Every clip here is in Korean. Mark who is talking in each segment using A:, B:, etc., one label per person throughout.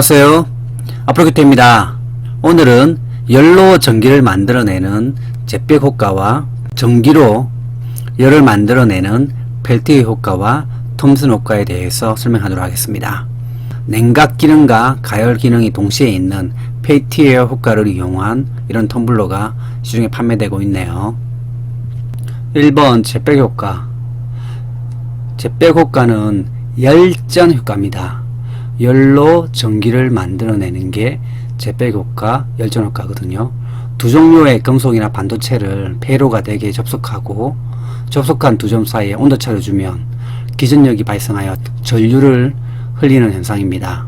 A: 안녕하세요. 아프로기태입니다. 오늘은 열로 전기를 만들어내는 잿벽 효과와 전기로 열을 만들어내는 펠티의 효과와 톰슨 효과에 대해서 설명하도록 하겠습니다. 냉각 기능과 가열 기능이 동시에 있는 페이티웨어 효과를 이용한 이런 텀블러가 시중에 판매되고 있네요. 1번 잿벽 효과 잿벽 효과는 열전 효과입니다. 열로 전기를 만들어내는 게 잿벽 효과, 열전 효과거든요. 두 종류의 금속이나 반도체를 폐로가 되게 접속하고 접속한 두 점 사이에 온도차를 주면 기전력이 발생하여 전류를 흘리는 현상입니다.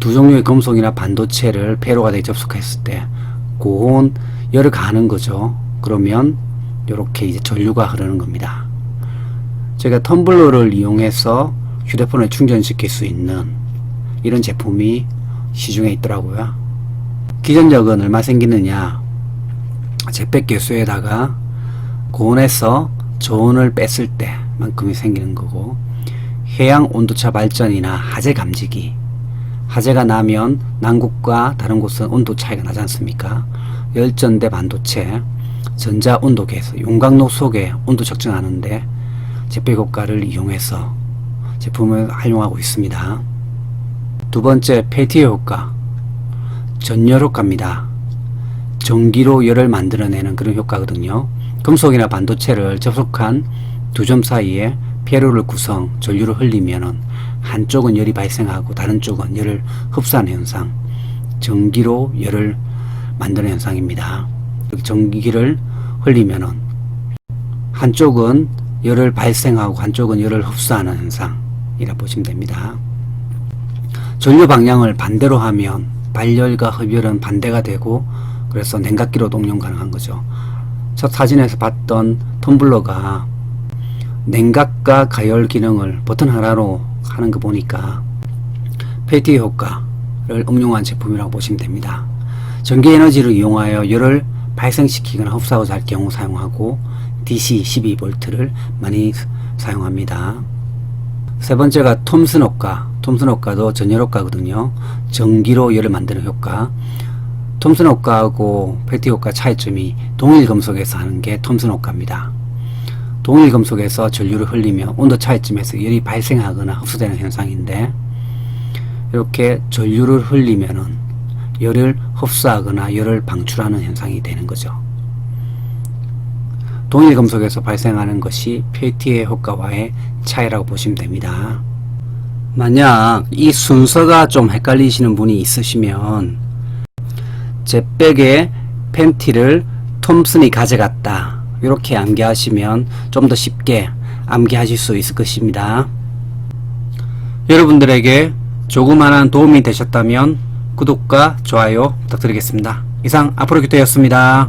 A: 두 종류의 금속이나 반도체를 폐로가 되게 접속했을 때 고온 열을 가하는 거죠. 그러면 이렇게 이제 전류가 흐르는 겁니다. 제가 텀블러를 이용해서 휴대폰을 충전시킬 수 있는 이런 제품이 시중에 있더라고요. 기전력은 얼마 생기느냐? 잿백 개수에다가 고온에서 저온을 뺐을 때만큼이 생기는 거고 해양 온도차 발전이나 하재 감지기 하재가 나면 남국과 다른 곳은 온도 차이가 나지 않습니까? 열전대 반도체 전자 온도계에서 용광로 속에 온도 측정하는데 잿백 효과를 이용해서 제품을 활용하고 있습니다. 두 번째 펠티의 효과 전열 효과입니다. 전기로 열을 만들어내는 그런 효과거든요. 금속이나 반도체를 접속한 두 점 사이에 폐로를 구성, 전류를 흘리면은 한쪽은 열이 발생하고 다른 쪽은 열을 흡수하는 현상, 전기로 열을 만드는 현상입니다. 전기를 흘리면은 한쪽은 열을 발생하고 한쪽은 열을 흡수하는 현상 이라 보시면 됩니다. 전류 방향을 반대로 하면 발열과 흡열은 반대가 되고 그래서 냉각기로 동용 가능한 거죠. 첫 사진에서 봤던 텀블러가 냉각과 가열 기능을 버튼 하나로 하는 거 보니까 페티 효과를 응용한 제품이라고 보시면 됩니다. 전기 에너지를 이용하여 열을 발생시키거나 흡수하고자 할 경우 사용하고 DC 12V를 많이 사용합니다. 세 번째가 톰슨 효과. 톰슨 효과도 전열 효과거든요. 전기로 열을 만드는 효과. 톰슨 효과하고 페티 효과 차이점이 동일 금속에서 하는 게 톰슨 효과입니다. 동일 금속에서 전류를 흘리면 온도 차이점에서 열이 발생하거나 흡수되는 현상인데 이렇게 전류를 흘리면은 열을 흡수하거나 열을 방출하는 현상이 되는 거죠. 동일 금속에서 발생하는 것이 페티의 효과와의 차이라고 보시면 됩니다. 만약 이 순서가 좀 헷갈리시는 분이 있으시면 잿백의 팬티를 톰슨이 가져갔다. 이렇게 암기하시면 좀 더 쉽게 암기하실 수 있을 것입니다. 여러분들에게 조그마한 도움이 되셨다면 구독과 좋아요 부탁드리겠습니다. 이상 앞으로 기토였습니다.